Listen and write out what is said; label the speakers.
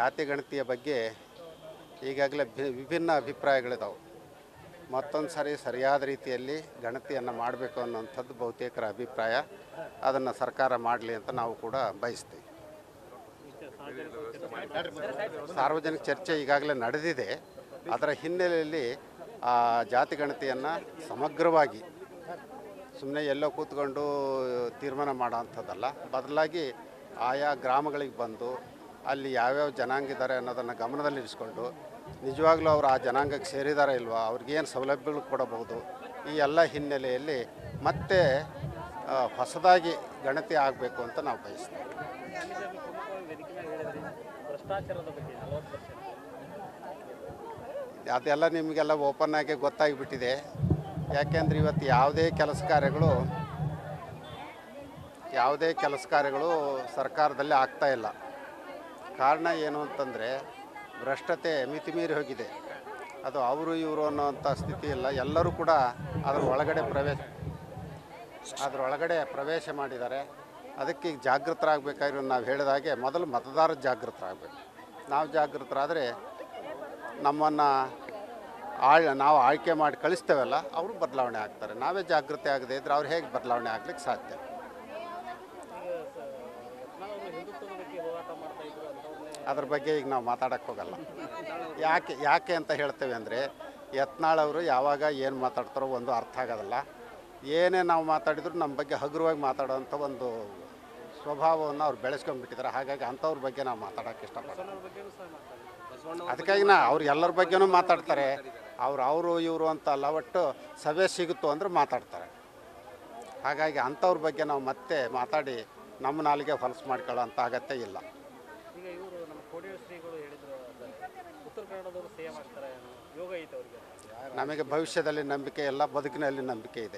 Speaker 1: ಜಾತಿ ಗಣತಿಯ ಬಗ್ಗೆ ಈಗಾಗಲೇ ವಿಭಿನ್ನ ಅಭಿಪ್ರಾಯಗಳಿದಾವೆ. ಮತ್ತೊಂದು ಸಾರಿ ಸರಿಯಾದ ರೀತಿಯಲ್ಲಿ ಗಣತಿಯನ್ನು ಮಾಡಬೇಕು ಅನ್ನೋಂಥದ್ದು ಬಹುತೇಕರ ಅಭಿಪ್ರಾಯ. ಅದನ್ನು ಸರ್ಕಾರ ಮಾಡಲಿ ಅಂತ ನಾವು ಕೂಡ ಬಯಸ್ತೀವಿ. ಸಾರ್ವಜನಿಕ ಚರ್ಚೆ ಈಗಾಗಲೇ ನಡೆದಿದೆ. ಅದರ ಹಿನ್ನೆಲೆಯಲ್ಲಿ ಆ ಜಾತಿ ಗಣತಿಯನ್ನು ಸಮಗ್ರವಾಗಿ ಸುಮ್ಮನೆ ಎಲ್ಲೋ ಕೂತ್ಕೊಂಡು ತೀರ್ಮಾನ ಮಾಡೋ ಅಂಥದ್ದಲ್ಲ. ಬದಲಾಗಿ ಆಯಾ ಗ್ರಾಮಗಳಿಗೆ ಬಂದು ಅಲ್ಲಿ ಯಾವ್ಯಾವ ಜನಾಂಗ ಇದ್ದಾರೆ ಅನ್ನೋದನ್ನು ಗಮನದಲ್ಲಿರಿಸಿಕೊಂಡು ನಿಜವಾಗ್ಲೂ ಅವರು ಆ ಜನಾಂಗಕ್ಕೆ ಸೇರಿದಾರ ಇಲ್ವಾ? ಅವ್ರಿಗೇನು ಸೌಲಭ್ಯಗಳು ಕೊಡಬಹುದು? ಈ ಎಲ್ಲ ಹಿನ್ನೆಲೆಯಲ್ಲಿ ಮತ್ತೆ ಹೊಸದಾಗಿ ಗಣತಿ ಆಗಬೇಕು ಅಂತ ನಾವು ಬಯಸ್ತೀವಿ. ಅದೆಲ್ಲ ನಿಮಗೆಲ್ಲ ಓಪನ್ ಆಗಿ ಗೊತ್ತಾಗಿಬಿಟ್ಟಿದೆ. ಯಾಕೆಂದ್ರೆ ಇವತ್ತು ಯಾವುದೇ ಕೆಲಸ ಕಾರ್ಯಗಳು, ಯಾವುದೇ ಕೆಲಸ ಕಾರ್ಯಗಳು ಸರ್ಕಾರದಲ್ಲಿ ಆಗ್ತಾ ಇಲ್ಲ. ಕಾರಣ ಏನು ಅಂತಂದರೆ ಭ್ರಷ್ಟತೆ ಮಿತಿಮೀರಿ ಹೋಗಿದೆ. ಅದು ಅವರು, ಇವರು ಅನ್ನೋಂಥ ಸ್ಥಿತಿ ಇಲ್ಲ. ಎಲ್ಲರೂ ಕೂಡ ಅದರ ಒಳಗಡೆ ಪ್ರವೇಶ ಅದರೊಳಗಡೆ ಪ್ರವೇಶ ಮಾಡಿದ್ದಾರೆ. ಅದಕ್ಕೆ ಈಗ ಜಾಗೃತರಾಗಬೇಕಾಗಿರೋ ನಾವು ಹೇಳಿದ ಹಾಗೆ ಮೊದಲು ಮತದಾರ ಜಾಗೃತರಾಗಬೇಕು. ನಾವು ಜಾಗೃತರಾದರೆ ನಮ್ಮನ್ನು ಆಳ್, ನಾವು ಆಯ್ಕೆ ಮಾಡಿ ಕಳಿಸ್ತೇವಲ್ಲ, ಅವರು ಬದಲಾವಣೆ ಆಗ್ತಾರೆ. ನಾವೇ ಜಾಗೃತಿ ಆಗದೆ ಇದ್ರೆ ಅವ್ರು ಹೇಗೆ ಬದಲಾವಣೆ ಆಗ್ಲಿಕ್ಕೆ ಸಾಧ್ಯ? ಅದ್ರ ಬಗ್ಗೆ ಈಗ ನಾವು ಮಾತಾಡಕ್ಕೆ ಹೋಗಲ್ಲ. ಯಾಕೆ ಯಾಕೆ ಅಂತ ಹೇಳ್ತೇವೆ ಅಂದರೆ, ಯತ್ನಾಳ್ ಅವರು ಯಾವಾಗ ಏನು ಮಾತಾಡ್ತಾರೋ ಒಂದು ಅರ್ಥ ಆಗೋದಲ್ಲ. ಏನೇ ನಾವು ಮಾತಾಡಿದ್ರು ನಮ್ಮ ಬಗ್ಗೆ ಹಗುರವಾಗಿ ಮಾತಾಡೋವಂಥ ಒಂದು ಸ್ವಭಾವವನ್ನು ಅವ್ರು ಬೆಳೆಸ್ಕೊಂಡ್ಬಿಟ್ಟಿದ್ದಾರೆ. ಹಾಗಾಗಿ ಅಂಥವ್ರ ಬಗ್ಗೆ ನಾವು ಮಾತಾಡೋಕ್ಕೆ ಇಷ್ಟಪಡ್ತೀವಿ ಅದಕ್ಕಾಗಿ ನಾ ಅವ್ರು ಎಲ್ಲರ ಬಗ್ಗೆನೂ ಮಾತಾಡ್ತಾರೆ. ಅವ್ರು ಅವರು ಇವರು ಅಂತ ಅಲ್ಲ, ಒಟ್ಟು ಸಭೆ ಸಿಗುತ್ತೋ ಅಂದ್ರೆ ಮಾತಾಡ್ತಾರೆ. ಹಾಗಾಗಿ ಅಂಥವ್ರ ಬಗ್ಗೆ ನಾವು ಮತ್ತೆ ಮಾತಾಡಿ ನಮ್ಮ ನಾಲಿಗೆ ಹೊಲಸು ಮಾಡ್ಕೊಳ್ಳೋ ಅಂಥ ಅಗತ್ಯ ಇಲ್ಲ. ನಮಗೆ ಭವಿಷ್ಯದಲ್ಲಿ ನಂಬಿಕೆ ಎಲ್ಲ ಬದುಕಿನಲ್ಲಿ ನಂಬಿಕೆ ಇದೆ.